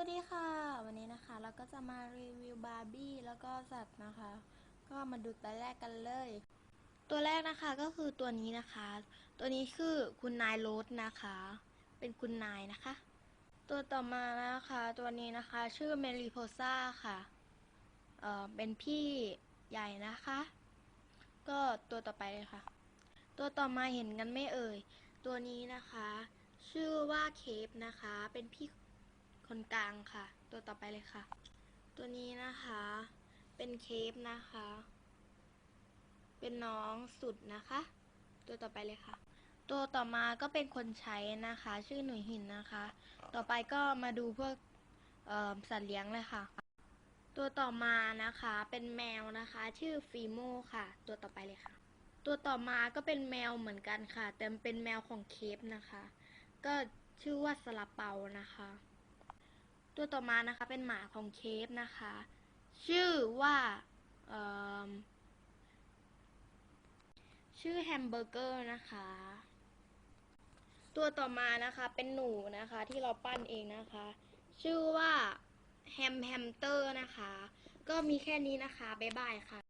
วัสดีค่ะ วันนี้นะคะเราก็จะมารีวิวบาร์บี้แล้วก็สัตว์นะคะ ก็มาดูตัวแรกกันเลย ตัวแรกนะคะก็คือตัวนี้นะคะ ตัวนี้คือคุณนายโรสนะคะ เป็นคุณนายนะคะ ตัวต่อมานะคะ ตัวนี้นะคะชื่อเมลิโพซ่าค่ะเอ่อเป็นพี่ใหญ่นะคะ ก็ตัวต่อไปเลยค่ะ ตัวต่อมาเห็นกันไม่เอ่ย ตัวนี้นะคะ ชื่อว่าเคปนะคะ เป็นพี่ คนกลางค่ะ ตัวต่อไปเลยค่ะ ตัวนี้นะคะ เป็นเคปนะคะ เป็นน้องสุดนะคะ ตัวต่อไปเลยค่ะ ตัวต่อมาก็เป็นคนใช้นะคะ ชื่อหนุ่ยหินนะคะ ต่อไปก็มาดูพวกสัตว์เลี้ยงเลยค่ะ ตัวต่อมานะคะ เป็นแมวนะคะ ชื่อฟีโมค่ะ ตัวต่อไปเลยค่ะ ตัวต่อมาก็เป็นแมวเหมือนกันค่ะ แต่เป็นแมวของเคปนะคะ ก็ชื่อว่าสลาเปานะคะ ตัวต่อมานะคะเป็นหมาของเคฟนะคะ ชื่อว่าชื่อแฮมเบอร์เกอร์นะคะ ตัวต่อมานะคะเป็นหนูนะคะที่เราปั้นเองนะคะ ชื่อว่าแฮมแฮมเตอร์นะคะ ก็มีแค่นี้นะคะ บ๊ายบายค่ะ